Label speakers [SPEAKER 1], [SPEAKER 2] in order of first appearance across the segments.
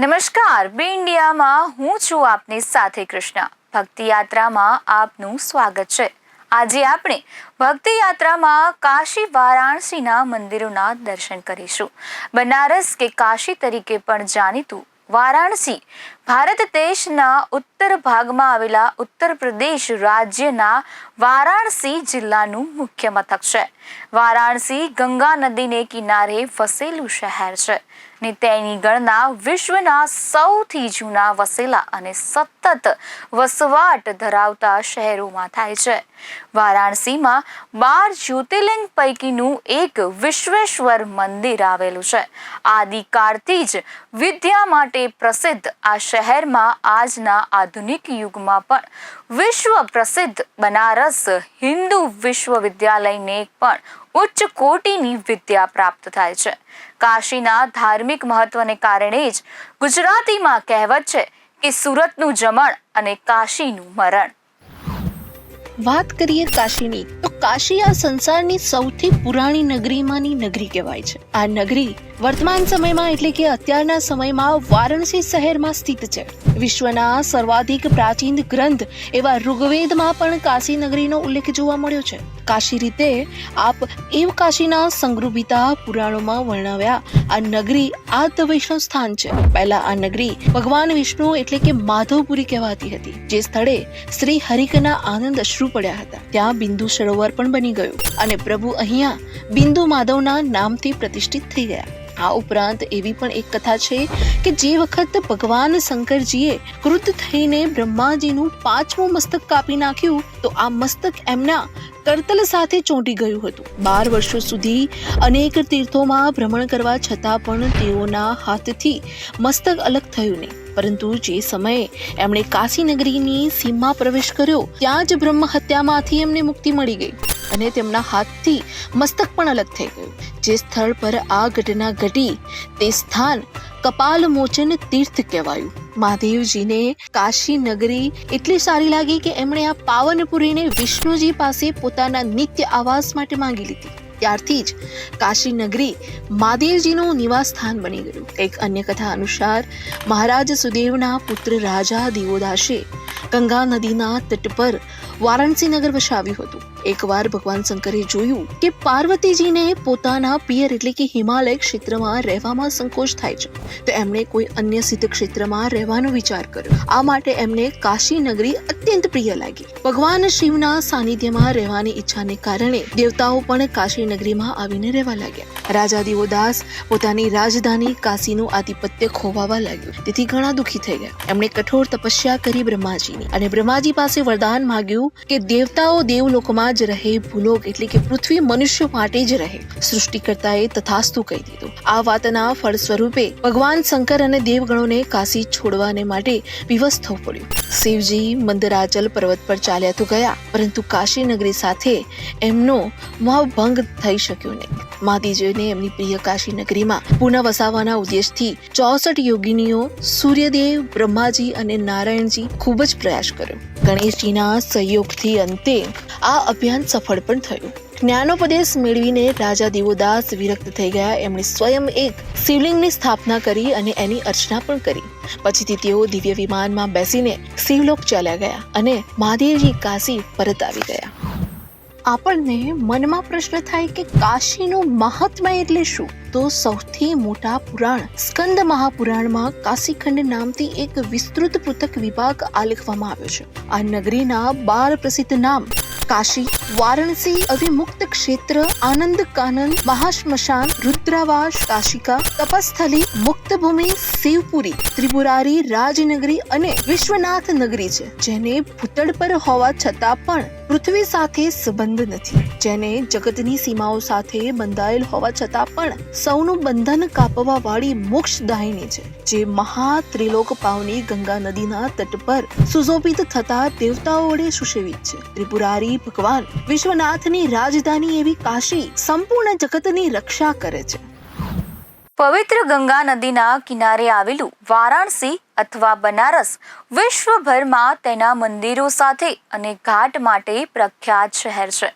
[SPEAKER 1] નમસ્કાર બી ઇન્ડિયામાં હું છું આપની સાથે કૃષ્ણ ભક્તિ યાત્રામાં આપનું સ્વાગત છે આજે આપણે ભક્તિ યાત્રામાં કાશી વારાણસીના મંદિરોના દર્શન કરીશું બનારસ કે કાશી તરીકે પણ જાણીતું વારાણસી ભારત દેશના ઉત્તર ભાગમાં આવેલા ઉત્તર પ્રદેશ રાજ્યના વારાણસી જિલ્લાનું મુખ્ય મથક છે વારાણસી ગંગા નદીને કિનારે વસેલું શહેર છે ને તેની ગણના વિશ્વના સૌથી જૂના વસેલા અને સતત વસવાટ ધરાવતા શહેરોમાં થાય છે વારાણસીમાં બાર જ્યોતિર્લિંગ પૈકીનું એક વિશ્વેશ્વર મંદિર આવેલું છે આદિકાળથી જ વિદ્યા માટે પ્રસિદ્ધ આ શહેરમાં આજના આધુનિક યુગમાં પણ વિશ્વ પ્રસિદ્ધ બનારસ હિન્દુ વિશ્વવિદ્યાલયને પણ ઉચ્ચ કોટીની વિદ્યા પ્રાપ્ત થાય છે કાશીના ધાર્મિક મહત્વને કારણે જ ગુજરાતીમાં કહેવત છે કે સુરતનું જમણ અને કાશીનું મરણ
[SPEAKER 2] વાત કરીએ કાશીની તો કાશી આ સંસારની સૌથી પુરાણી નગરીમાંની નગરી કહેવાય છે આ નગરી વર્તમાન સમયમાં એટલે કે અત્યારના સમયમાં વારાણસી શહેરમાં સ્થિત છે વિશ્વના સર્વાધિક પ્રાચીન ગ્રંથ એવા ઋગ્વેદમાં પણ કાશી નગરીનો ઉલ્લેખ જોવા મળ્યો છે કાશી રીતે આપ એવ કાશીના સંગ્રુભિતા પુરાણોમાં વર્ણવ્યા આ નગરી આ વૈષ્ણવ સ્થાન છે પહેલા આ નગરી ભગવાન વિષ્ણુ એટલે કે માધવપુરી કહેવાતી હતી જે સ્થળે શ્રી હરિકના આનંદ અશ્રુ પડ્યા હતા ત્યાં બિંદુ સરોવર પણ બની ગયું અને પ્રભુ અહીંયા બિંદુ માધવના નામથી પ્રતિષ્ઠિત થઈ ગયા આ ઉપરાંત એવી પણ એક કથા છે કે જે વખત ભગવાન શંકરજીએ ક્રુદ્ધ થઈને બ્રહ્માજીનું પાંચમું મસ્તક કાપી નાખ્યું તો આ મસ્તક એમના કરતલ સાથે ચોંટી ગયું હતું બાર વર્ષો સુધી અનેક તીર્થોમાં ભ્રમણ કરવા છતાં પણ તેઓના હાથથી મસ્તક અલગ થયું નહીં પરંતુ જે સમયે એમણે કાશી નગરીની સીમા પ્રવેશ કર્યો ત્યાં જ બ્રહ્મ હત્યામાંથી એમને મુક્તિ મળી ગઈ અને તેમના હાથથી મસ્તક પણ અલગ થઈ ગયું જે સ્થળ પર આ ઘટના ઘટી તે સ્થાન કપાલ મોચન તીર્થ કહેવાયું મહાદેવજીને કાશી નગરી એટલી સારી લાગી કે એમણે આ પાવનપુરીને વિષ્ણુજી પાસે પોતાના નિત્ય આવાસ માટે માંગી લીધી ત્યારથી જ કાશી નગરી મહાદેવજીનું નિવાસ સ્થાન બની ગયું એક અન્ય કથા અનુસાર મહારાજ સુદેવના પુત્ર રાજા દેવોદાસે ગંગા નદીના તટ પર વારાણસી નગર વસાવ્યું હતું એકવાર ભગવાન શંકરે જોયું કે પાર્વતીજીને પોતાના પિયર એટલે કે હિમાલય ક્ષેત્રમાં રહેવામાં સંકોચ થાય છે તો એમણે કોઈ અન્ય સિદ્ધ ક્ષેત્રમાં રહેવાનો વિચાર કર્યો આ માટે એમને કાશી નગરી અત્યંત પ્રિય લાગી ભગવાન શિવના સાનિધ્યમાં રહેવાની ઈચ્છાને કારણે દેવતાઓ પણ કાશી નગરીમાં આવીને રહેવા લાગ્યા રાજા દિવોદાસ પોતાની રાજધાની કાશીનું આધિપત્ય ખોવાવા લાગ્યું તેથી ઘણા દુઃખી થઈ ગયા એમણે કઠોર તપસ્યા કરી બ્રહ્માજીની અને બ્રહ્માજી પાસે વરદાન માગ્યું કે દેવતાઓ દેવલોકમાં જ રહે ભૂલોક એટલે કે પૃથ્વી મનુષ્ય માટે જ રહે સૃષ્ટિકર્તાએ તથાસ્તુ કહી દીધું આ વાતના ફળ સ્વરૂપે ભગવાન શંકર અને દેવગણોને કાશી છોડવાને માટે વિવશ થવું પડ્યું શિવજી મંદરાચલ પર્વત પર ચાલ્યા તો ગયા પરંતુ કાશી નગરી સાથે એમનો મોહભંગ થઈ શક્યો નહીં માતાજીને એમની પ્રિય કાશી નગરીમાં પુનઃ વસાવવાના ઉદ્દેશથી ચોસઠ યોગિનીઓ સૂર્યદેવ બ્રહ્માજી અને નારાયણજી ખૂબ જ પ્રયાસ કર્યો ગણેશજીના સહયોગથી અંતે આ અભિયાન સફળ પણ થયું જ્ઞાનોપદેશ મેળવીને રાજા દેવોદાસ વિરક્ત થઈ ગયા એમણે સ્વયં એક શિવલિંગની સ્થાપના કરી અને એની અર્ચના પણ કરી પછીથી તેઓ દિવ્ય વિમાનમાં બેસીને શિવલોક ચાલ્યા ગયા અને મહાદેવજી કાશી પરત આવી ગયા આપણને મનમાં પ્રશ્ન થાય કે કાશીનું મહાત્મા એટલે શું તો સૌથી મોટા પુરાણ સ્કંદ મહાપુરાણમાં કાશીખંડ નામથી એક વિસ્તૃત પૃથક વિભાગ આલેખવામાં આવ્યો છે આ નગરીના બાર પ્રસિદ્ધ નામ કાશી વારાણસી અભિમુક્ત ક્ષેત્ર આનંદ કાનન મહાશ્મશાન રુદ્રાવાસ કાશિકા તપસ્થલી મુક્તભૂમિ શિવપુરી ત્રિપુરારી રાજનગરી અને વિશ્વનાથ નગરી છે જેને ભૂતળ પર હોવા છતાં પણ પૃથ્વી સાથે સંબંધ નથી જેને જગતની સીમાઓ સાથે બંધાયેલ હોવા છતાં પણ સૌનું બંધન કાપવા વાળી મોક્ષદાયિની છે જે મહા ત્રિલોક પાવની ગંગા નદીના તટ પર સુશોભિત થતા દેવતાઓ વડે સુશોભિત છે ત્રિપુરારી ભગવાન વિશ્વનાથની રાજધાની એવી કાશી સંપૂર્ણ જગતની રક્ષા કરે છે
[SPEAKER 1] પવિત્ર ગંગા નદીના કિનારે આવેલું વારાણસી અથવા બનારસ વિશ્વભરમાં તેના મંદિરો સાથે અને ઘાટ માટે પ્રખ્યાત શહેર છે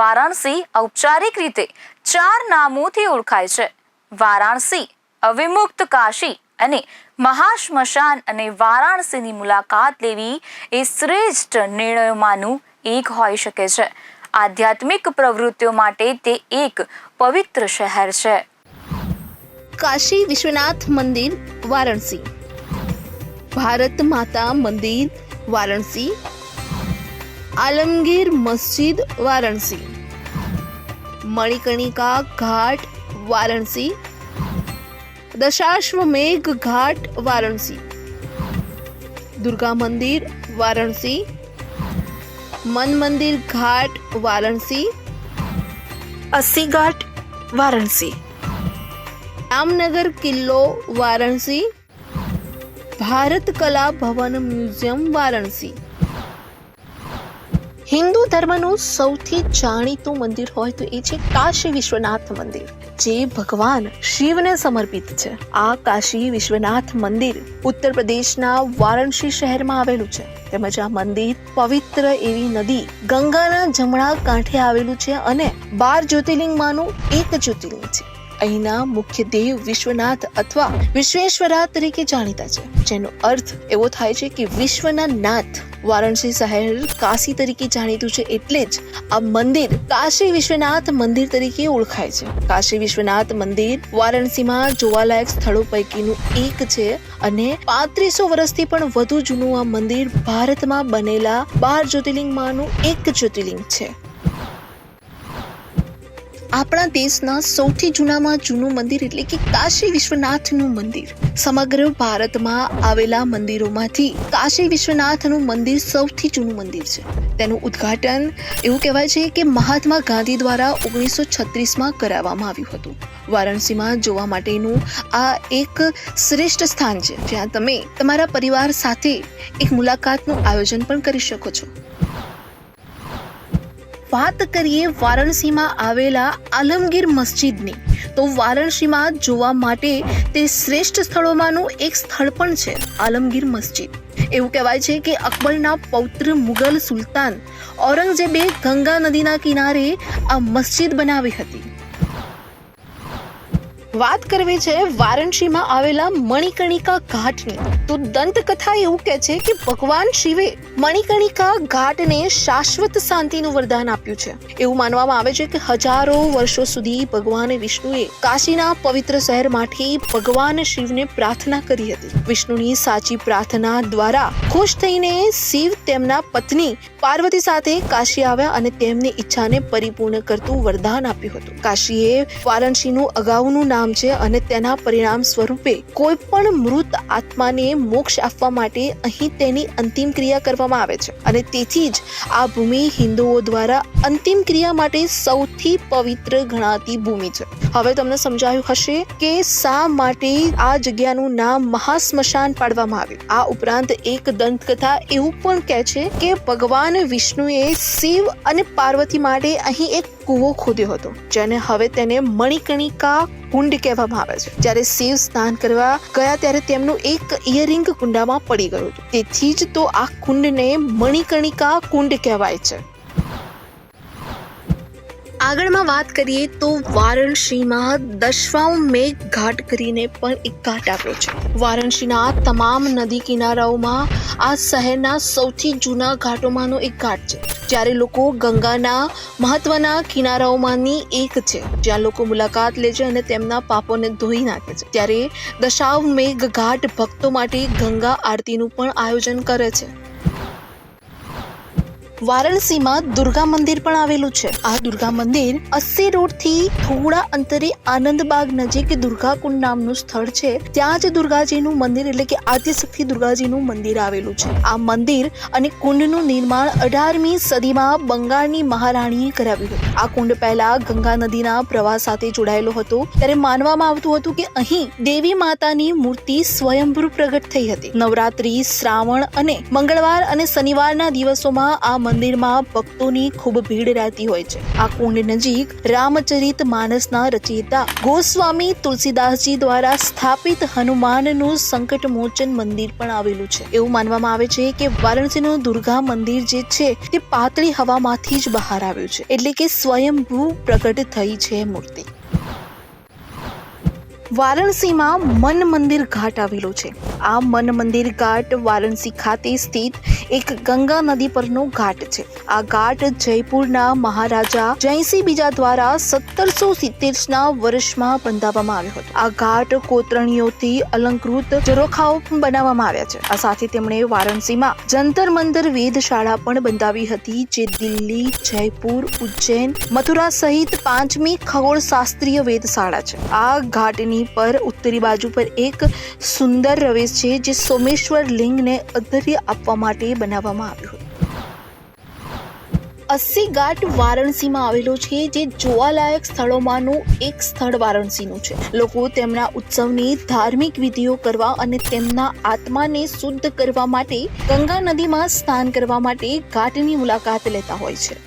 [SPEAKER 1] વારાણસી ઔપચારિક રીતે ચાર નામોથી ઓળખાય છે વારાણસી અવિમુક્ત કાશી અને મહાશ્મશાન અને વારાણસીની મુલાકાત લેવી એ શ્રેષ્ઠ નિર્ણયોમાંનું એક હોઈ શકે છે આધ્યાત્મિક પ્રવૃત્તિઓ માટે તે એક પવિત્ર શહેર છે काशी विश्वनाथ मंदिर वाराणसी भारत माता मंदिर वाराणसी आलमगीर मस्जिद वाराणसी मणिकर्णिका घाट वाराणसी दशाश्वमेघ घाट वाराणसी दुर्गा मंदिर वाराणसी मन मंदिर घाट वाराणसी अस्सी घाट वाराणसी રામનગર કિલ્લો વારાણસી ભારત કલા ભવન મ્યુઝિયમ વારાણસી હિન્દુ ધર્મનું સૌથી જાણીતું મંદિર હોય તો એ છે કાશી વિશ્વનાથ મંદિર જે ભગવાન શિવને સમર્પિત છે આ કાશી વિશ્વનાથ મંદિર ઉત્તર પ્રદેશના વારાણસી શહેરમાં આવેલું છે તેમજ આ મંદિર પવિત્ર એવી નદી ગંગાના જમણા કાંઠે આવેલું છે અને બાર જ્યોતિર્લિંગમાંનું એક જ્યોતિર્લિંગ છે અહીંના મુખ્ય દેવ વિશ્વનાથ અથવા વિશ્વેશ્વરા તરીકે જાણીતા છે જેનો અર્થ એવો થાય છે કે વિશ્વના નાથ વારાણસી શહેર કાશી તરીકે જાણીતું છે એટલે જ આ મંદિર કાશી વિશ્વનાથ મંદિર તરીકે ઓળખાય છે કાશી વિશ્વનાથ મંદિર વારાણસીમાં જોવાલાયક સ્થળો પૈકીનું એક છે અને પાંત્રીસો વર્ષથી પણ વધુ જૂનું આ મંદિર ભારતમાં બનેલા બાર જ્યોતિર્લિંગમાંનું એક જ્યોતિર્લિંગ છે આપણા દેશના સૌથી જૂનામાં જૂનું મંદિર એટલે કે કાશી વિશ્વનાથનું મંદિર સમગ્ર ભારતમાં આવેલા મંદિરોમાંથી કાશી વિશ્વનાથનું મંદિર સૌથી જૂનું મંદિર છે તેનું ઉદ્ઘાટન એવું કહેવાય છે કે મહાત્મા ગાંધી દ્વારા ઓગણીસો છત્રીસમાં કરાવવામાં આવ્યું હતું વારાણસીમાં જોવા માટેનું આ એક શ્રેષ્ઠ સ્થાન છે જ્યાં તમે તમારા પરિવાર સાથે એક મુલાકાતનું આયોજન પણ કરી શકો છો વાત કરીએ વારાણસીમાં આવેલા આલમગીર મસ્જિદની તો વારાણસીમાં જોવા માટે તે શ્રેષ્ઠ સ્થળોમાંનું એક સ્થળ પણ છે આલમગીર મસ્જિદ એવું કહેવાય છે કે અકબરના પૌત્ર મુગલ સુલતાન ઔરંગઝેબે ગંગા નદીના કિનારે આ મસ્જિદ બનાવી હતી વાત કરવી છે વારાણસીમાં આવેલા મણિકર્ણિકા ઘાટની તો દંતકથા એવું કહે છે કે ભગવાન શિવે મણિકર્ણિકા ઘાટને શાશ્વત શાંતિનું વરદાન આપ્યું છે એવું માનવામાં આવે છે કે હજારો વર્ષો સુધી ભગવાન વિષ્ણુએ કાશીના પવિત્ર શહેરમાંથી ભગવાન શિવને પ્રાર્થના કરી હતી વિષ્ણુની સાચી પ્રાર્થના દ્વારા ખુશ થઈને શિવ તેમના પત્ની પાર્વતી સાથે કાશી આવ્યા અને તેમની ઈચ્છાને પરિપૂર્ણ કરતું વરદાન આપ્યું હતું કાશીએ વારાણસીનું અગાઉનું નામ પરિણામ છે અને તેના પરિણામ સ્વરૂપે કોઈ પણ મૃત આત્માને મોક્ષ આપવા માટે અહીં તેની અંતિમ ક્રિયા કરવામાં આવે છે અને તેથી જ આ ભૂમિ હિન્દુઓ દ્વારા અંતિમ ક્રિયા માટે સૌથી પવિત્ર ગણાતી ભૂમિ છે હવે તમને સમજાયું હશે કે શા માટે આ જગ્યાનું નામ મહાસ્મશાન પાડવામાં આવ્યું આ ઉપરાંત એક દંતકથા એવું પણ કહે છે કે ભગવાન વિષ્ણુએ શિવ અને પાર્વતી માટે અહીં એક કૂવો ખોદ્યો હતો જેને હવે તેને મણિકણિકા કુંડ કહેવામાં આવે છે જ્યારે શિવ સ્નાન કરવા ગયા ત્યારે તેમનું એક ઇયરિંગ કુંડામાં પડી ગયું હતું તેથી જ તો આ કુંડને મણિકણિકા કુંડ કહેવાય છે આગળમાં વાત કરીએ તો વારાણસીમાં મેઘ ઘાટ કરીને પણ એક ઘાટ આવ્યો છે વારાણસીના તમામ નદી કિનારાઓમાં આ શહેરના સૌથી જૂના ઘાટોમાંનો એક ઘાટ છે જ્યારે લોકો ગંગાના મહત્વના કિનારાઓમાંની એક છે જ્યાં લોકો મુલાકાત લે છે અને તેમના પાપોને ધોઈ નાખે છે ત્યારે દશાવમેઘ ઘાટ ભક્તો માટે ગંગા આરતીનું પણ આયોજન કરે છે વારાણસીમાં દુર્ગા મંદિર પણ આવેલું છે આ દુર્ગા મંદિર અસ્સી રોડ થી થોડા અંતરે આનંદબાગ નજીક દુર્ગા કુંડ નામનું સ્થળ છે ત્યાં જ દુર્ગાજીનું મંદિર એટલે કે આદ્યશક્તિ દુર્ગાજીનું મંદિર આવેલું છે આ મંદિર અને કુંડનું નિર્માણ અઢારમી સદીમાં બંગાળની મહારાણીએ કરાવ્યું હતું આ કુંડ પહેલા ગંગા નદીના પ્રવાહ સાથે જોડાયેલો હતો ત્યારે માનવામાં આવતું હતું કે અહીં દેવી માતાની મૂર્તિ સ્વયંભૂ પ્રગટ થઈ હતી નવરાત્રી શ્રાવણ અને મંગળવાર અને શનિવારના દિવસોમાં આ મંદિરમાં ભક્તોની ખૂબ ભીડ રહેતી હોય છે આ કુંડ નજીક રામચરિત માનસના રચયિતા ગોસ્વામી તુલસીદાસજી દ્વારા સ્થાપિત હનુમાનનું સંકટ મોચન મંદિર પણ આવેલું છે એવું માનવામાં આવે છે કે વારાણસીનું દુર્ગા મંદિર જે છે તે પાતળી હવામાંથી જ બહાર આવ્યું છે એટલે કે સ્વયંભૂ પ્રગટ થઈ છે મૂર્તિ વારાણસીમાં મન મંદિર ઘાટ આવેલો છે આ મન મંદિર ઘાટ વારાણસી ખાતે સ્થિત એક ગંગા નદી પરનો ઘાટ છે આ ઘાટ જયપુરના મહારાજા જયસિંહ બીજા દ્વારા સત્તરસો સિત્તેરના વર્ષમાં બંધાવવામાં આવ્યો હતો આ ઘાટ કોતરણીઓથી અલંકૃત ચરોખાઓ બનાવવામાં આવ્યા છે આ સાથે તેમણે વારાણસીમાં જંતર મંતર વેધશાળા પણ બંધાવી હતી જે દિલ્હી જયપુર ઉજ્જૈન મથુરા સહિત પાંચમી ખગોળશાસ્ત્રીય વેધશાળા છે આ ઘાટની જમીન પર ઉત્તરી બાજુ પર એક સુંદર રવેશ છે જે સોમેશ્વર લિંગને અધર્ય આપવા માટે બનાવવામાં આવ્યું અસ્સી ઘાટ વારાણસીમાં આવેલો છે જે જોવાલાયક સ્થળોમાંનું એક સ્થળ વારાણસીનું છે લોકો તેમના ઉત્સવની ધાર્મિક વિધિઓ કરવા અને તેમના આત્માને શુદ્ધ કરવા માટે ગંગા નદીમાં સ્નાન કરવા માટે ઘાટની મુલાકાત લેતા હોય છે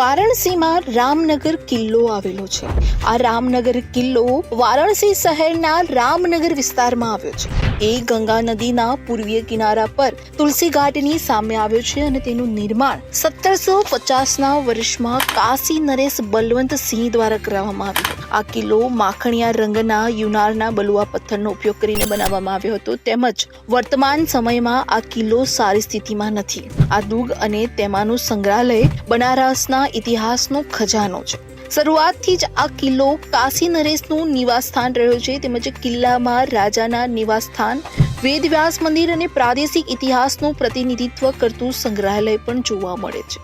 [SPEAKER 1] વારાણસીમાં રામનગર કિલ્લો આવેલો છે આ રામનગર કિલ્લો વારાણસી શહેરના રામનગર વિસ્તારમાં આવ્યો છે એ ગંગા નદીના પૂર્વીય કિનારા પર તુલસી ઘાટની સામે આવ્યો છે અને તેનું નિર્માણ સત્તરસો પચાસના વર્ષમાં કાશી નરેશ બલવંત સિંહ દ્વારા કરવામાં આવ્યો આ કિલ્લો માખણિયા રંગના યુનારના બલુઆ પથ્થરનો ઉપયોગ કરીને બનાવવામાં આવ્યો હતો તેમજ વર્તમાન સમયમાં આ કિલ્લો સારી સ્થિતિમાં નથી આ દુગ અને તેમાંનું સંગ્રહાલય બનારસના ગુજરાતના ઇતિહાસનો ખજાનો છે શરૂઆતથી જ આ કિલ્લો કાશી નરેશનું નિવાસસ્થાન રહ્યો છે તેમજ કિલ્લામાં રાજાના નિવાસસ્થાન વેદવ્યાસ મંદિર અને પ્રાદેશિક ઇતિહાસનું પ્રતિનિધિત્વ કરતું સંગ્રહાલય પણ જોવા મળે છે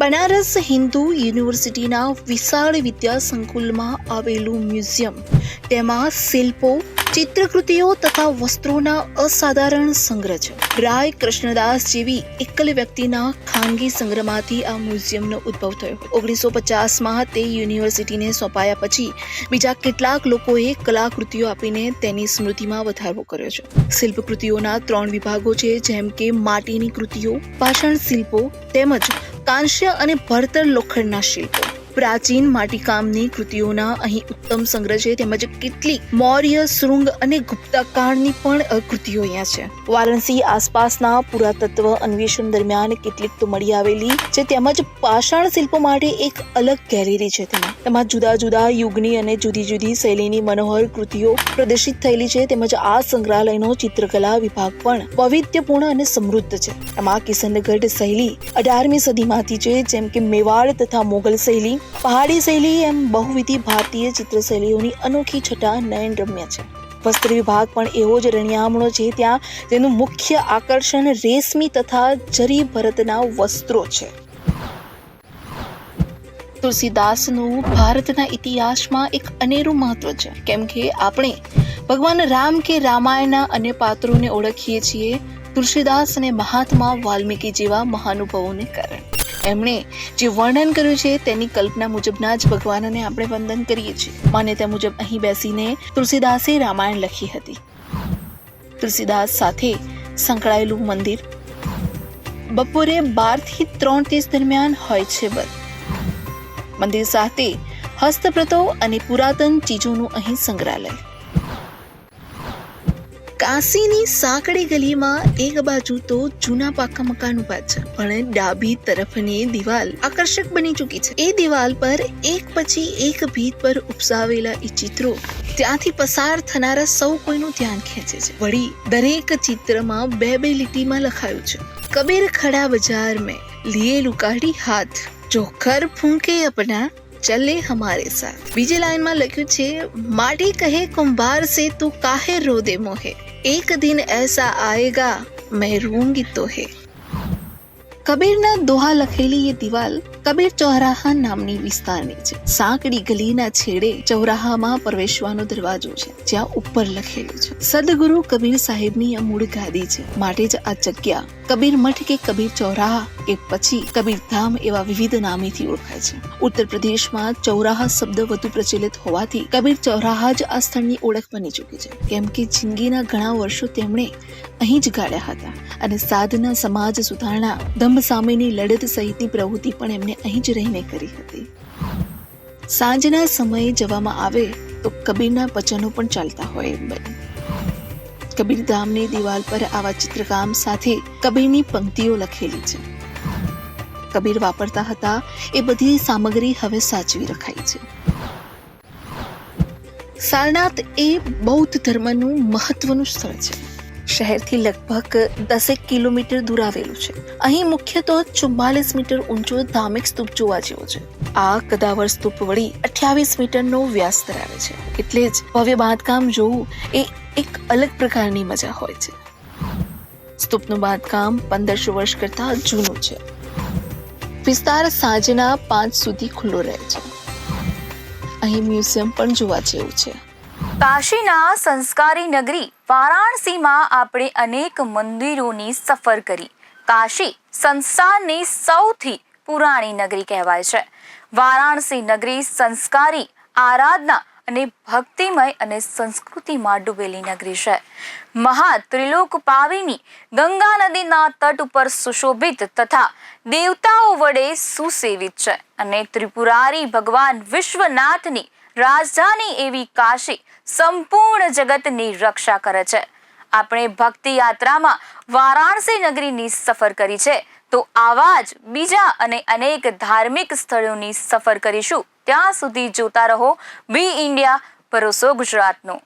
[SPEAKER 1] બનારસ હિન્દુ યુનિવર્સિટીના વિશાળ વિદ્યા સંકુલમાં આવેલું મ્યુઝિયમ તેમાં શિલ્પો ચિત્રકૃતિઓ તથા વસ્ત્રોના અસાધારણ સંગ્રહ છે રાય કૃષ્ણદાસ જેવી એકલ વ્યક્તિના ખાનગી સંગ્રહમાંથી આ મ્યુઝિયમનો ઉદ્ભવ થયો ઓગણીસો પચાસમાં તે યુનિવર્સિટીને સોંપાયા પછી બીજા કેટલાક લોકોએ કલાકૃતિઓ આપીને તેની સ્મૃતિમાં વધારો કર્યો છે શિલ્પકૃતિઓના ત્રણ વિભાગો છે જેમ કે માટીની કૃતિઓ પાષાણ શિલ્પો તેમજ કાંસ્ય અને ભળતર લોખંડના શિલ્પો પ્રાચીન માટીકામની કૃતિઓના અહીં ઉત્તમ સંગ્રહ છે તેમજ કેટલીક મૌર્ય શૃંગ અને ગુપ્તા પણ કૃતિઓ અહીંયા છે વારાણસી આસપાસના પુરાતત્વ અન્વેષણ દરમિયાન કેટલીક તો મળી આવેલી છે તેમજ પાષાણ શિલ્પો માટે એક અલગ ગેલેરી છે તેમાં તેમાં જુદા જુદા યુગની અને જુદી જુદી શૈલીની મનોહર કૃતિઓ પ્રદર્શિત થયેલી છે તેમજ આ સંગ્રહાલયનો ચિત્રકલા વિભાગ પણ વૈવિધ્યપૂર્ણ અને સમૃદ્ધ છે એમાં કિશનગઢ શૈલી અઢારમી સદીમાંથી છે જેમ કે મેવાડ તથા મોગલ શૈલી પહાડી શૈલી એમ બહુવિધિ ભારતીય ચિત્રશૈલીઓની અનોખી છટા નયન રમ્ય છે વસ્ત્ર વિભાગ પણ એવો જ રણિયામણો છે ત્યાં તેનું મુખ્ય આકર્ષણ રેશમી તથા જરી ભરતના વસ્ત્રો છે તુલસીદાસનું ભારતના ઇતિહાસમાં એક અનેરું મહત્વ છે કેમ કે આપણે ભગવાન રામ કે રામાયણના અન્ય પાત્રોને ઓળખીએ છીએ તુલસીદાસ અને મહાત્મા વાલ્મીકી જેવા મહાનુભવોને કારણે એમણે જે વર્ણન કર્યું છે તેની કલ્પના મુજબના જ ભગવાનને આપણે વંદન કરીએ છીએ માન્યતા મુજબ અહીં બેસીને તુલસીદાસે રામાયણ લખી હતી તુલસીદાસ સાથે સંકળાયેલું મંદિર બપોરે બારથી ત્રણ ત્રીસ દરમિયાન હોય છે બંધ મંદિર સાથે હસ્તપ્રતો અને પુરાતન ચીજોનું અહીં સંગ્રહાલય કાશીની સાંકડી ગલીમાં એક બાજુ તો જૂના પાકા મકાનો પાછા પણ ડાબી તરફની દિવાલ આકર્ષક બની ચૂકી છે એ દિવાલ પર એક પછી એક ભીત પર ઉપસાવેલા એ ચિત્રો ત્યાંથી પસાર થનારા સૌ કોઈનું ધ્યાન ખેંચે છે વળી દરેક ચિત્રમાં બે બે લીટીમાં લખાયું છે કબીર ખડા બજાર મેં લીએ લુકાડી હાથ જોખર ફૂંકે અપના ચલે હમારે સાથ બીજી લાઈનમાં લખ્યું છે માટી કહે કુંભાર સે તું કાહે રોદે મોહે એક દિન એસા આયેગા મેં રૂંગી તો હે કબીરના દોહા લખેલી એ દિવાલ કબીર ચોરાહા નામની વિસ્તારની છે સાંકડી ગલીના છેડે ચૌરાહામાં પ્રવેશવાનો દરવાજો છે જ્યાં ઉપર લખેલું છે સદગુરુ કબીર સાહેબની આ મૂળ ગાદી છે માટે જ આ જગ્યા કબીર મઠ કે કબીર ચોરાહા કે પછી કબીર ધામ એવા વિવિધ નામેથી ઓળખાય છે ઉત્તર પ્રદેશમાં ચૌરાહા શબ્દ વધુ પ્રચલિત હોવાથી કબીર ચૌરાહા જ આ સ્થળની ઓળખ બની ચૂકી છે કેમ કે જિંદગીના ઘણા વર્ષો તેમણે અહીં જ ગાળ્યા હતા અને સાધના સમાજ સુધારણા ધંભ સામેની લડત સહિતની પ્રવૃત્તિ પણ એમણે અહીં જ રહીને કરી હતી સાંજના સમયે જવામાં આવે તો કબીરના વચનો પણ ચાલતા હોય એમ બને કબીરધામની દિવાલ પર આવા ચિત્રકામ સાથે કબીરની પંક્તિઓ લખેલી છે કબીર વાપરતા હતા એ બધી સામગ્રી હવે સાચવી રખાઈ છે સારનાથ એ બૌદ્ધ ધર્મનું મહત્વનું સ્થળ છે શહેરથી લગભગ દસેક કિલોમીટર દૂર આવેલું છે અહીં મુખ્યત્વે ચુમ્માલીસ મીટર ઊંચો ધામિક સ્તૂપ જોવા જેવો છે આ કદાવર સ્તૂપ વળી અઠ્યાવીસ મીટરનો વ્યાસ ધરાવે છે એટલે જ ભવ્ય બાંધકામ જોવું એ એક અલગ પ્રકારની મજા હોય છે સ્તૂપનું બાંધકામ પંદરસો વર્ષ કરતાં જૂનું છે વિસ્તાર સાંજના પાંચ સુધી ખુલ્લો રહે છે અહીં મ્યુઝિયમ પણ જોવા જેવું છે કાશીના સંસ્કારી નગરી વારાણસીમાં આપણે અનેક મંદિરોની સફર કરી કાશી સંસારની સૌથી પુરાણી નગરી કહેવાય છે વારાણસી નગરી સંસ્કારી આરાધના અને ભક્તિમય અને સંસ્કૃતિમાં ડૂબેલી નગરી છે મહા ત્રિલોક પાવીની ગંગા નદીના તટ ઉપર સુશોભિત તથા દેવતાઓ વડે સુસેવિત છે અને ત્રિપુરારી ભગવાન વિશ્વનાથની રાજધાની એવી કાશી સંપૂર્ણ જગતની રક્ષા કરે છે આપણે ભક્તિ યાત્રામાં વારાણસી નગરીની સફર કરી છે તો આવા જ બીજા અને અનેક ધાર્મિક સ્થળોની સફર કરીશું ત્યાં સુધી જોતા રહો બી ઇન્ડિયા ભરોસો ગુજરાતનો